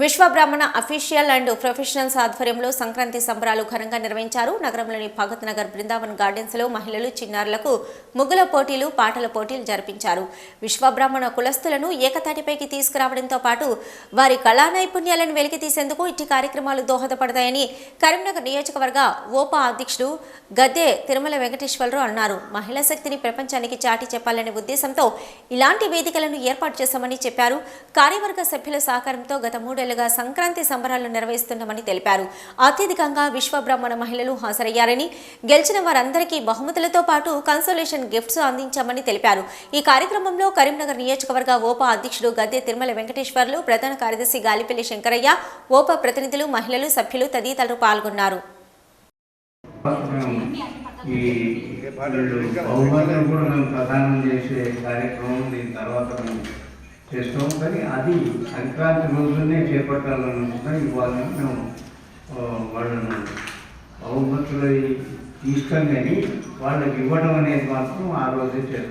Vishwabrahmana official and professionals ఆధ్వర్యంలో సంక్రాంతి సంబరాలు ఘనంగా నిర్వహించారు. నగరంలోని భగత్ నగర్ బృందావన్ గార్డెన్స్లో మహిళలు చిన్నారులకు ముగ్గుల పోటీలు పాటల పోటీలు జరిపించారు. విశ్వబ్రాహ్మణ కులస్తులను ఏకతాటిపైకి తీసుకురావడంతో పాటు వారి కళా నైపుణ్యాలను వెలికి తీసేందుకు ఇట్టి కార్యక్రమాలు దోహదపడతాయని కరీంనగర్ నియోజకవర్గ ఓపా అధ్యక్షుడు గద్దె తిరుమల వెంకటేశ్వరరావు అన్నారు. మహిళా శక్తిని ప్రపంచానికి చాటి చెప్పాలనే ఉద్దేశంతో ఇలాంటి వేదికలను ఏర్పాటు చేశామని చెప్పారు. కార్యవర్గ సభ్యుల సహకారంతో గత మూడేళ్ళుగా సంక్రాంతి సంబరాలు నిర్వహిస్తున్నామని తెలిపారు. అత్యధికంగా విశ్వబ్రహ్మణ మహిళలు హాజరయ్యారని గెలిచిన వారందరికీ బహుమతులతో పాటు కన్సోలేషన్ గిఫ్ట్స్ అందించామని తెలిపారు. ఈ కార్యక్రమంలో కరీంనగర్ నియోజకవర్గ ఓపా అధ్యక్షుడు గద్దె తిరుమల వెంకటేశ్వర్లు ప్రధాన కార్యదర్శి గాలిపల్లి శంకరయ్య ఓపా ప్రతినిధులు మహిళలు సభ్యులు తదితరులు పాల్గొన్నారు. ఈ బహుమతులు కూడా మేము ప్రదానం చేసే కార్యక్రమం దీని తర్వాత మేము చేస్తాం. కానీ అది సంక్రాంతి రోజునే చేపట్టాలనుకుంటున్నాం ఇవాళ మేము వాళ్ళను బహుమతులు తీసుకొని వాళ్ళకి ఇవ్వడం అనేది మాత్రం ఆ రోజే చేస్తాం.